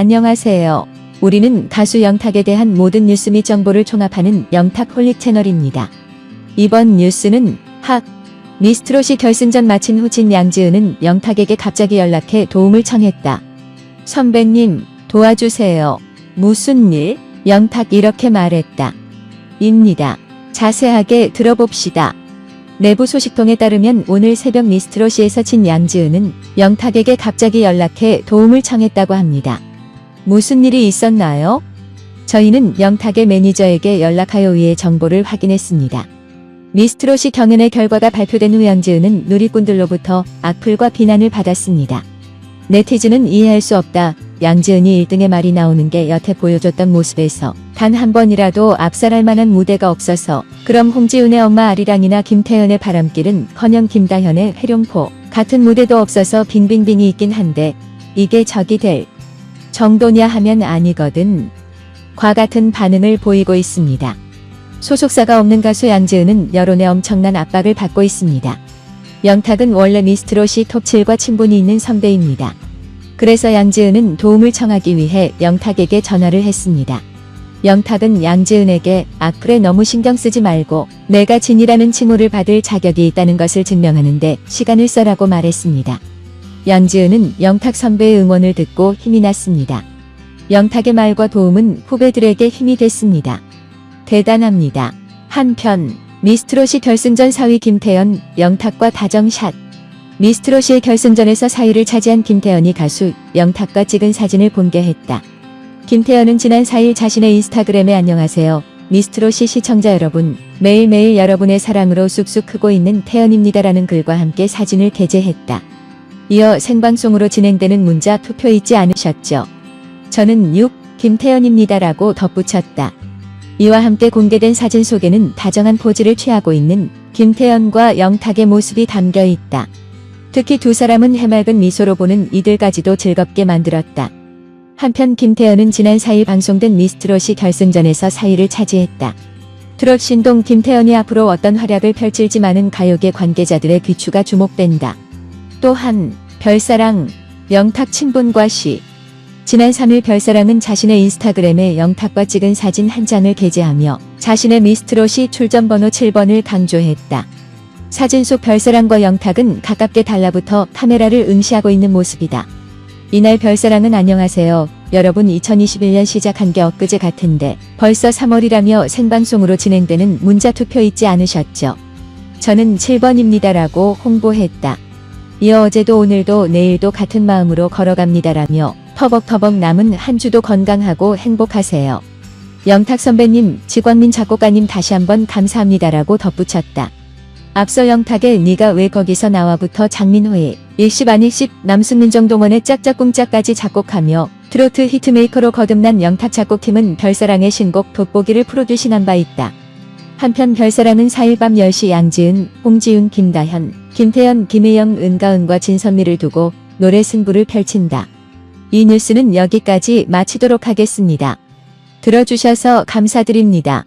안녕하세요. 우리는 가수 영탁에 대한 모든 뉴스 및 정보를 총합하는 영탁 홀릭 채널입니다. 이번 뉴스는 학 미스트롯이 결승전 마친 후 진 양지은은 영탁에게 갑자기 연락해 도움을 청했다. 선배님, 도와주세요. 무슨 일? 영탁 이렇게 말했다. 입니다. 자세하게 들어봅시다. 내부 소식통에 따르면 오늘 새벽 미스트롯시에서 진 양지은은 영탁에게 갑자기 연락해 도움을 청했다고 합니다. 무슨 일이 있었나요? 저희는 영탁의 매니저에게 연락하여 위의 정보를 확인했습니다. 미스트롯이 경연의 결과가 발표된 후 양지은은 누리꾼들로부터 악플과 비난을 받았습니다. 네티즌은 이해할 수 없다. 양지은이 1등의 말이 나오는 게 여태 보여줬던 모습에서 단 한 번이라도 압살할 만한 무대가 없어서 그럼 홍지은의 엄마 아리랑이나 김태현의 바람길은 커녕 김다현의 회룡포 같은 무대도 없어서 빙빙빙이 있긴 한데 이게 적이 될 정도냐 하면 아니거든. 과 같은 반응을 보이고 있습니다. 소속사가 없는 가수 양지은은 여론의 엄청난 압박을 받고 있습니다. 영탁은 원래 미스트롯이 톱7과 친분이 있는 선배입니다. 그래서 양지은은 도움을 청하기 위해 영탁에게 전화를 했습니다. 영탁은 양지은에게 악플에 너무 신경 쓰지 말고 내가 진이라는 칭호를 받을 자격이 있다는 것을 증명하는데 시간을 써라고 말했습니다. 양지은은 영탁 선배의 응원을 듣고 힘이 났습니다. 영탁의 말과 도움은 후배들에게 힘이 됐습니다. 대단합니다. 한편 미스트롯이 결승전 4위 김태연, 영탁과 다정샷 미스트롯이 결승전에서 4위를 차지한 김태연이 가수 영탁과 찍은 사진을 공개했다. 김태연은 지난 4일 자신의 인스타그램에 안녕하세요. 미스트롯이 시청자 여러분, 매일매일 여러분의 사랑으로 쑥쑥 크고 있는 태연입니다라는 글과 함께 사진을 게재했다. 이어 생방송으로 진행되는 문자 투표 잊지 않으셨죠? 저는 6, 김태연입니다라고 덧붙였다. 이와 함께 공개된 사진 속에는 다정한 포즈를 취하고 있는 김태연과 영탁의 모습이 담겨 있다. 특히 두 사람은 해맑은 미소로 보는 이들까지도 즐겁게 만들었다. 한편 김태연은 지난 4일 방송된 미스트롯이 결승전에서 4위를 차지했다. 트롯 신동 김태연이 앞으로 어떤 활약을 펼칠지 많은 가요계 관계자들의 귀추가 주목된다. 또한 별사랑 영탁 친분과 시 지난 3일 별사랑은 자신의 인스타그램에 영탁과 찍은 사진 한 장을 게재하며 자신의 미스트롯이 출전 번호 7번을 강조했다. 사진 속 별사랑과 영탁은 가깝게 달라붙어 카메라를 응시하고 있는 모습이다. 이날 별사랑은 안녕하세요. 여러분 2021년 시작한 게 엊그제 같은데 벌써 3월이라며 생방송으로 진행되는 문자 투표 잊지 않으셨죠? 저는 7번입니다라고 홍보했다. 이어 어제도 오늘도 내일도 같은 마음으로 걸어갑니다라며 터벅터벅 남은 한 주도 건강하고 행복하세요. 영탁 선배님, 지광민 작곡가님 다시 한번 감사합니다라고 덧붙였다. 앞서 영탁의 네가 왜 거기서 나와부터 장민호의 일십 아닐십 남승민 정동원의 짝짝꿍짝까지 작곡하며 트로트 히트메이커로 거듭난 영탁 작곡팀은 별사랑의 신곡 돋보기를 프로듀싱한 바 있다. 한편 별사랑은 4일 밤 10시 양지은, 홍지윤, 김다현, 김태연, 김혜영, 은가은과 진선미를 두고 노래 승부를 펼친다. 이 뉴스는 여기까지 마치도록 하겠습니다. 들어주셔서 감사드립니다.